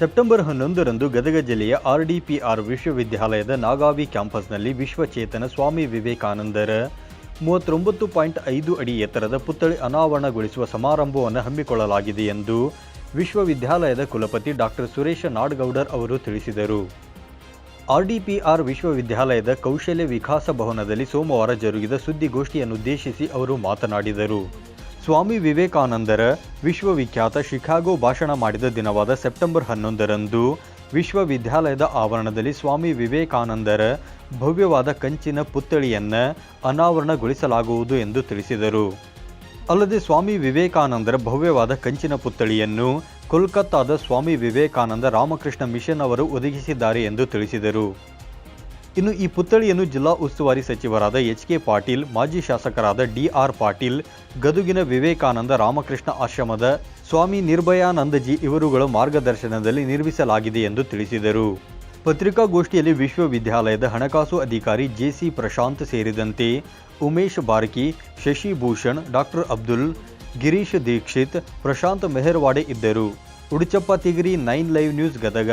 September ಹನ್ನೊಂದರಂದು ಗದಗ ಜಿಲ್ಲೆಯ RDPR ವಿಶ್ವವಿದ್ಯಾಲಯದ ನಾಗಾವಿ ಕ್ಯಾಂಪಸ್ನಲ್ಲಿ ವಿಶ್ವಚೇತನ ಸ್ವಾಮಿ ವಿವೇಕಾನಂದರ ಮೂವತ್ತೊಂಬತ್ತು ಪಾಯಿಂಟ್ ಐದು ಅಡಿ ಎತ್ತರದ ಪುತ್ಥಳಿ ಅನಾವರಣಗೊಳಿಸುವ ಸಮಾರಂಭವನ್ನು ಹಮ್ಮಿಕೊಳ್ಳಲಾಗಿದೆ ಎಂದು ವಿಶ್ವವಿದ್ಯಾಲಯದ ಕುಲಪತಿ ಡಾಕ್ಟರ್ ಸುರೇಶ ನಾಡಗೌಡರ್ ಅವರು ತಿಳಿಸಿದರು. ಆರ್ಡಿಪಿಆರ್ ವಿಶ್ವವಿದ್ಯಾಲಯದ ಕೌಶಲ್ಯ ವಿಕಾಸ ಭವನದಲ್ಲಿ ಸೋಮವಾರ ಜರುಗಿದ ಸುದ್ದಿಗೋಷ್ಠಿಯನ್ನುದ್ದೇಶಿಸಿ ಅವರು ಮಾತನಾಡಿದರು. ಸ್ವಾಮಿ ವಿವೇಕಾನಂದರ ವಿಶ್ವವಿಖ್ಯಾತ ಶಿಕಾಗೋ ಭಾಷಣ ಮಾಡಿದ ದಿನವಾದ ಸೆಪ್ಟೆಂಬರ್ ಹನ್ನೊಂದರಂದು ವಿಶ್ವವಿದ್ಯಾಲಯದ ಆವರಣದಲ್ಲಿ ಸ್ವಾಮಿ ವಿವೇಕಾನಂದರ ಭವ್ಯವಾದ ಕಂಚಿನ ಪುತ್ಥಳಿಯನ್ನು ಅನಾವರಣಗೊಳಿಸಲಾಗುವುದು ಎಂದು ತಿಳಿಸಿದರು. ಅಲ್ಲದೆ ಸ್ವಾಮಿ ವಿವೇಕಾನಂದರ ಭವ್ಯವಾದ ಕಂಚಿನ ಪುತ್ಥಳಿಯನ್ನು ಕೋಲ್ಕತ್ತಾದ ಸ್ವಾಮಿ ವಿವೇಕಾನಂದ ರಾಮಕೃಷ್ಣ ಮಿಷನ್ ಅವರು ಒದಗಿಸಿದ್ದಾರೆ ಎಂದು ತಿಳಿಸಿದರು. ಇನ್ನು ಈ ಪುತ್ಥಳಿಯನ್ನು ಜಿಲ್ಲಾ ಉಸ್ತುವಾರಿ ಸಚಿವರಾದ ಎಚ್ ಕೆ ಪಾಟೀಲ್, ಮಾಜಿ ಶಾಸಕರಾದ ಡಿ ಆರ್ ಪಾಟೀಲ್, ಗದುಗಿನ ವಿವೇಕಾನಂದ ರಾಮಕೃಷ್ಣ ಆಶ್ರಮದ ಸ್ವಾಮಿ ನಿರ್ಭಯಾನಂದಜಿ ಇವರುಗಳ ಮಾರ್ಗದರ್ಶನದಲ್ಲಿ ನಿರ್ಮಿಸಲಾಗಿದೆ ಎಂದು ತಿಳಿಸಿದರು. ಪತ್ರಿಕಾಗೋಷ್ಠಿಯಲ್ಲಿ ವಿಶ್ವವಿದ್ಯಾಲಯದ ಹಣಕಾಸು ಅಧಿಕಾರಿ ಜೆಸಿ ಪ್ರಶಾಂತ್ ಸೇರಿದಂತೆ ಉಮೇಶ್ ಬಾರ್ಕಿ ಶಶಿ ಭೂಷಣ್ ಡಾಕ್ಟರ್ ಅಬ್ದುಲ್, ಗಿರೀಶ್ ದೀಕ್ಷಿತ್, ಪ್ರಶಾಂತ್ ಮೆಹರ್ವಾಡೆ ಇದ್ದರು. Uduchappa Tigiri nine live news Gadag